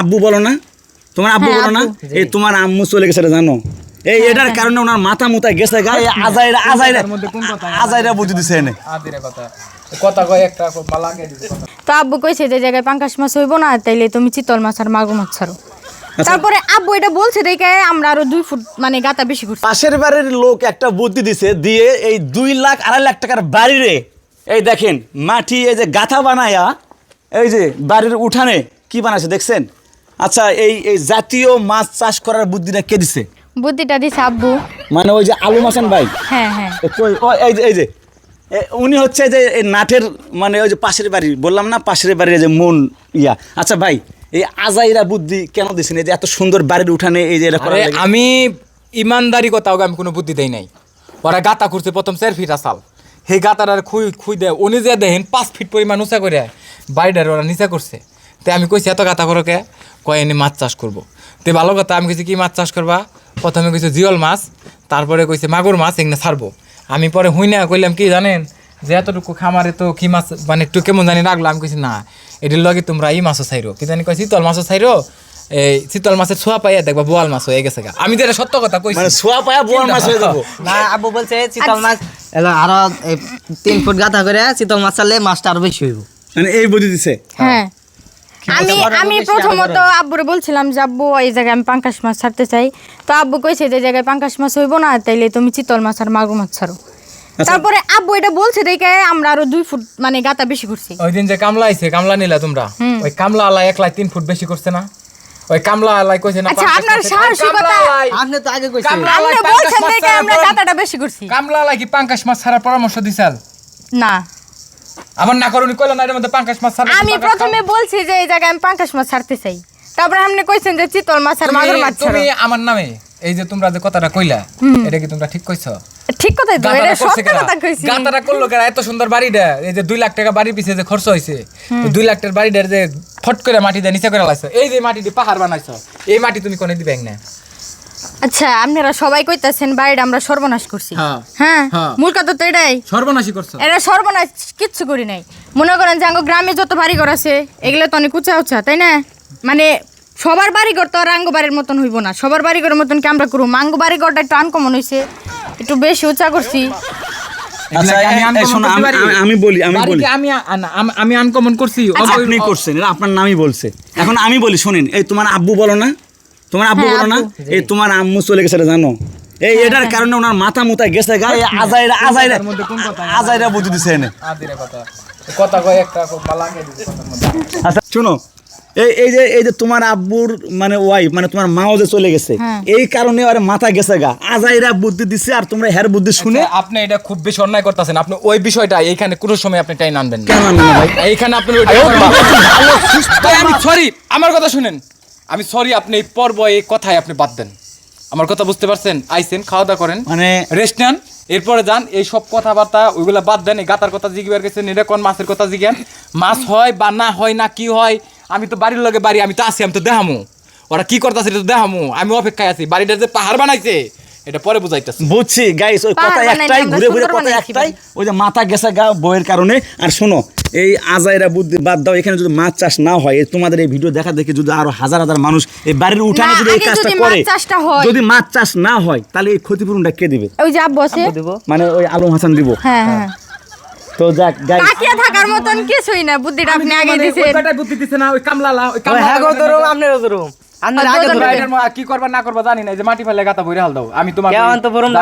আব্বু বলো না? তোমার আব্বু হ্যাঁ, বলো না? এই তোমার আম্মু চলে গেছে এটা জানো? এই এটার কারণে ওনার মাথা মুতা গেছে গা। এই আজাইরা আজাইরা কথার মধ্যে কোন কথা? আজাইরা বুঝি দিছে এনে। আদিরে কথা। কথা কয় একটা তো আব্বু কইছে যে জায়গায় পাঙ্কাশ মাছ হইব না তাইলে তুমি চিতল মাছ আর মাগুর মাছ ছাড়ো। আচ্ছা। তারপরে আব্বু এটা বলছে দেখে আমরা আরও দুই ফুট মানে গাতা বেশি করছি পাশের বাড়ির লোক একটা বুদ্ধি দিছে দিয়ে এই দুই লাখ আড়াই লাখ টাকার বাড়িরে এই দেখেন মাটি এই যে গাথা বানায়া এই যে বাড়ির উঠানে কি বানাইছে দেখছেন? আচ্ছা এই এই জাতীয় মাছ চাষ করার বুদ্ধিটা কে দিছে? বুদ্ধিটা দিছে আব্বু। মানে ওই যে আলু মাসান ভাই? হ্যাঁ হ্যাঁ। এই যে এই যে উনি হচ্ছে যে এই নাটের মানে ওই যে পাশের বাড়ি বললাম না পাশের বাড়ির যে মন ইয়া। আচ্ছা ভাই এই আজাইরা বুদ্ধি কেন দিছেন? এই যে এত সুন্দর বাড়ির উঠানে এই যে আমি ইমানদারি কথা ওকে আমি কোনো বুদ্ধি দেই নাই। ওরা গাতা করছে প্রথম চার ফিট আসাল। সেই গাতাটার খুই খুই দেয়। উনি যে দেখেন পাঁচ ফিট পরিমাণ উঁচা করে বাড়িটার ওরা নিচা করছে। তো আমি কইছি এত গাতা করোকে কয় এনে মাছ চাষ করব। তো ভালো কথা আমি কইছি কি মাছ চাষ করবা? প্রথমে কইছে জিওল মাছ। তারপরে কইছে মাগুর মাছ এখানে ছাড়বো। আমি পরে হুই না কইলাম কি জানেন যে এতটুকু খামারে তো কি মাছ মানে একটু কেমন জানি রাখল আমি কইছি না এটির লগে তোমরা এই মাছও চাইরো কি জানি কই শীতল মাছও চাইরো এই শীতল মাছের ছোঁয়া পাইয়া দেখবা বোয়াল মাছ হয়ে গেছে আমি তো এটা সত্য কথা কইছি মানে সোয়া পায়া বোয়ার মাছ হয়ে যাব। না আব্বু বলছে চিতল মাছ এলো আরও এই তিন ফুট গাথা করে চিতল মাছ চালে মাছটা আরও বেশি হইব। মানে এই বুদ্ধি দিছে? হ্যাঁ। আমি আমি প্রথমত আব্বুরে বলছিলাম যে আব্বু এই জায়গায় আমি পাঙ্কাশ মাছ ছাড়তে চাই। তো আব্বু কইছে যে জায়গায় পাঙ্কাশ মাছ হইব না তাইলে তুমি চিতল মাছ আর মাগুর মাছ ছাড়ো। আচ্ছা। তারপরে আব্বু এটা বলছে দেখে আমরা আরও দুই ফুট মানে গাতা বেশি করছি। ওই দিন যে কামলা আইছে কামলা নিলা তোমরা? ওই কামলা আলাই একলাই তিন ফুট বেশি করছে না? ওই কামলা আলাই কইছে না আচ্ছা, আপনার সাহসিকতা- আপনি তো আগে কইছেন। কামলা আপনি আলাই বলছেন দেখে আমরা গাতাটা বেশি করছি। কামলা আলাই কি পাঙ্কাশ মাছ ছাড়ার পরামর্শ দিছাল না। আমার না করুনি কইলো না এর মধ্যে পাঙ্কাশ মাছ ছাড়া আমি প্রথমে বলছি যে এই জায়গায় আমি পাঙ্কাশ মাছ ছাড়তে চাই। তারপরে আপনি কইছেন যে চিতল মাছ আর মাগুর মাছ তুমি আমার নামে এই যে তোমরা যে কথাটা কইলা এটা কি তোমরা ঠিক কইছো? ঠিক কথাই তো এটা সত্য কথা কইছি। গাতাটা করল কেরা? এত সুন্দর বাড়িটা এই যে দুই লাখ টাকা বাড়ির পিছে যে খরচ হয়েছে দুই লাখ টাকার বাড়িটার যে ফট করে মাটি দিয়ে নিচে করে লাইছো এই যে মাটি দিয়ে পাহাড় বানাইছো এই মাটি তুমি কোনে দিবে না। আচ্ছা আপনারা সবাই কইতাছেন বাড়িটা আমরা সর্বনাশ করছি। হ্যাঁ। হ্যাঁ হ্যাঁ। মূল কথা তো এটাই। সর্বনাশী করছ। এটা সর্বনাশ কিচ্ছু করি নাই। মনে করেন যে আঙ্গ গ্রামে যত বাড়িঘর আছে এগুলো তো অনেক উঁচা উঁচা তাই না? মানে সবার বাড়িঘর তো আর আঙ্গ বাড়ির মতন হইব না। সবার বাড়িঘরের মতন কি আমরা করুম আঙ্গ বাড়িঘরটা একটু আনকমন হইছে। একটু বেশি উঁচা করছি। আচ্ছা আমি বলি আমি বাড়ি বলি। আমি আমি আমি আনকমন করছি আপনি করছেন আপনার নামই বলছে। এখন আমি বলি শুনেন এই তোমার আব্বু বলো না তোমার আব্বু হ্যাঁ, বলো না? এই তোমার আম্মু চলে গেছে জানো? এই এটার কারণে ওনার মাথা মুতা গেছে গা। আজাইরা আজাইরা কথার মধ্যে কোন কথা? আজাইরা বুঝি দিছে এনে। কথা। কয় একটা। আচ্ছা শুনো এই এই যে এই যে তোমার আব্বুর মানে ওয়াইফ মানে তোমার মাও যে চলে গেছে হ্যাঁ। এই কারণে আর মাথা গেছে গা। আজাইরা বুদ্ধি দিছে আর তোমরা হের বুদ্ধি শুনে আচ্ছা, আপনি এটা খুব বেশি অন্যায় করতেছেন। আপনি ওই বিষয়টা এইখানে কোনো সময় আপনি টাইম আনবেন না। কেন আনব ভাই? এইখানে আপনি সরি আমার কথা শুনেন। আমি সরি আপনি এই পর্ব এই কথায় আপনি বাদ দেন। আমার কথা বুঝতে পারছেন? আইসেন খাওয়া দাওয়া করেন। মানে রেস্ট নেন এরপরে যান এই সব কথাবার্তা ওইগুলো বাদ দেন এই গাতার কথা জিগিবার গেছেন এটা কোন মাছের কথা জিগেন মাছ হয় বা না হয় না কি হয় আমি তো বাড়ির লগে বাড়ি আমি তো আছি আমি তো দেখামু ওরা কি করতেছে এটা তো দেখামু আমি অপেক্ষায় আছি বাড়িটা যে পাহাড় বানাইছে এটা পরে বুঝাইতেছে। বুঝছি গাইস ওই কথা একটাই ঘুরে ঘুরে কথা একটাই ওই যে মাথা গেছে গা বইয়ের কারণে। আর শোনো এই আজাইরা বুদ্ধি বাদ দাও এখানে যদি মাছ চাষ না হয় তোমাদের এই ভিডিও দেখা দেখে যদি আরও হাজার হাজার মানুষ এই বাড়ির উঠানে যদি এই কাজটা করে হয়। যদি মাছ চাষ না হয় তাহলে এই ক্ষতিপূরণটা কে দিবে? ওই যে আব্বু আছে। দিব। মানে ওই আলম হাসান দিব। হ্যাঁ হ্যাঁ। তো যাক গাইস তাকিয়ে থাকার মতন কিছুই না বুদ্ধিটা আপনি আগে দিছেন। বুদ্ধি দিছে না ওই কামলালা ওই ওই হ্যাঁ গো ধরুম আপনারও ধরুম। আপনার আগে ধরুন। ধরুম কি করবা না করবা জানি না যে মাটি ফেলে গাতা বইরে হাল দাও। আমি তোমার কেমন তো বরুম না,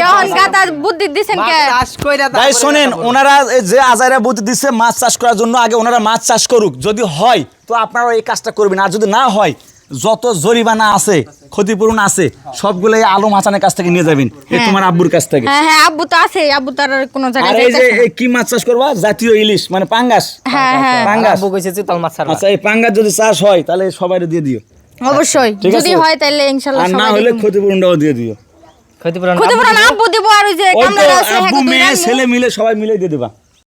কেমন গাতা বুদ্ধি দিছেন কে? চাষ কইরা গাই শোনেন ওনারা যে আজাইরা বুদ্ধি দিচ্ছে মাছ চাষ করার জন্য আগে ওনারা মাছ চাষ করুক। যদি হয় তো আপনারা এই কাজটা করবেন। আর যদি না হয় যত জরিমানা আছে ক্ষতিপূরণ আছে সবগুলো এই আলম হাসানের কাছ থেকে নিয়ে যাবেন। এই হ্যাঁ। তোমার আব্বুর কাছ থেকে। হ্যাঁ হ্যাঁ আব্বু তো আছে আব্বু তার আর কোনো জায়গায় এই যে কি মাছ চাষ করবা? জাতীয় ইলিশ মানে পাঙ্গাস। হ্যাঁ হ্যাঁ। পাঙ্গাস। আব্বু কইছে চিতল মাছ আচ্ছা এই পাঙ্গাস যদি চাষ হয় তাহলে সবাই দিয়ে দিও। অবশ্যই যদি হয় তাহলে ইনশাআল্লাহ আর না হলে। ক্ষতিপূরণটাও দিয়ে দিও। ক্ষতিপূরণ ক্ষতিপূরণ আব্বু দিব আর ওই যে ওই আছে হ্যাঁ আব্বু দুই মেয়ে ছেলে মিলে সবাই মিলে দিয়ে দিবা।